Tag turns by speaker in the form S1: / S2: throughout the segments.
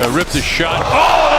S1: Uh, ripped the shot. Oh,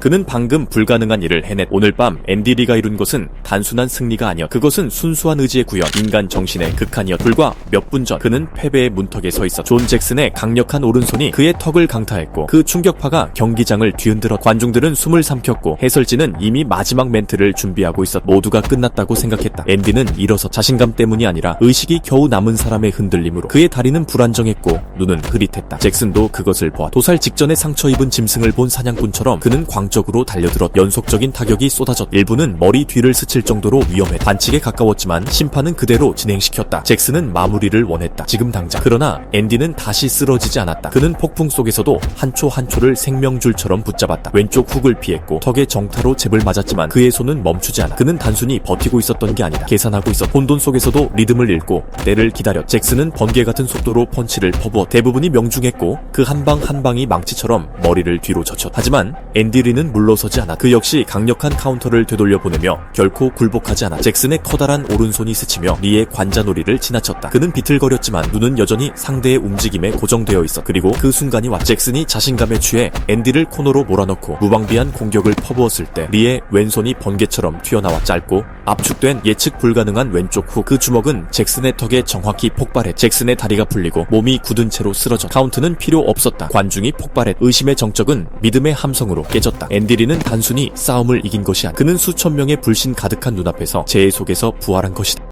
S2: 그는 방금 불가능한 일을 해냈. 오늘 밤 앤디 리가 이룬 것은 단순한 승리가 아니었. 그것은 순수한 의지의 구현, 인간 정신의 극한이었. 불과 몇 분 전 그는 패배의 문턱에 서 있었. 존 잭슨의 강력한 오른손이 그의 턱을 강타했고 그 충격파가 경기장을 뒤흔들었. 관중들은 숨을 삼켰고 해설진은 이미 마지막 멘트를 준비하고 있었. 모두가 끝났다고 생각했다. 앤디는 일어서 자신감 때문이 아니라 의식이 겨우 남은 사람의 흔들림으로 그의 다리는 불안정했고 눈은 흐릿했다. 잭슨도 그것을 보았. 도살 직전에 상처 입은 짐승을 본 사냥꾼처럼 그는 광 적으로 달려들었. 연속적인 타격이 쏟아졌. 일부는 머리 뒤를 스칠 정도로 위험해. 반칙에 가까웠지만 심판은 그대로 진행시켰다. 잭슨은 마무리를 원했다. 지금 당장. 그러나 앤디는 다시 쓰러지지 않았다. 그는 폭풍 속에서도 한 초 한 초를 생명줄처럼 붙잡았다. 왼쪽 훅을 피했고 턱에 정타로 잽을 맞았지만 그의 손은 멈추지 않아. 그는 단순히 버티고 있었던 게 아니다. 계산하고 있었. 혼돈 속에서도 리듬을 잃고 때를 기다렸. 잭슨은 번개 같은 속도로 펀치를 퍼부어 대부분이 명중했고 그 한 방한 방이 망치처럼 머리를 뒤로 젖혔. 하지만 앤디 리는 물러서지 않아. 그 역시 강력한 카운터를 되돌려 보내며 결코 굴복하지 않아. 잭슨의 커다란 오른손이 스치며 리의 관자놀이를 지나쳤다. 그는 비틀거렸지만 눈은 여전히 상대의 움직임에 고정되어 있어. 그리고 그 순간이 왔. 잭슨이 자신감에 취해 앤디를 코너로 몰아넣고 무방비한 공격을 퍼부었을 때 리의 왼손이 번개처럼 튀어나와 짧고 압축된 예측 불가능한 왼쪽 후 그 주먹은 잭슨의 턱에 정확히 폭발해 잭슨의 다리가 풀리고 몸이 굳은 채로 쓰러져 카운트는 필요 없었다. 관중이 폭발해 의심의 정적은 믿음의 함성으로 깨졌다. 앤디리는 단순히 싸움을 이긴 것이 아니 그는 수천 명의 불신 가득한 눈앞에서 재해 속에서 부활한 것이다.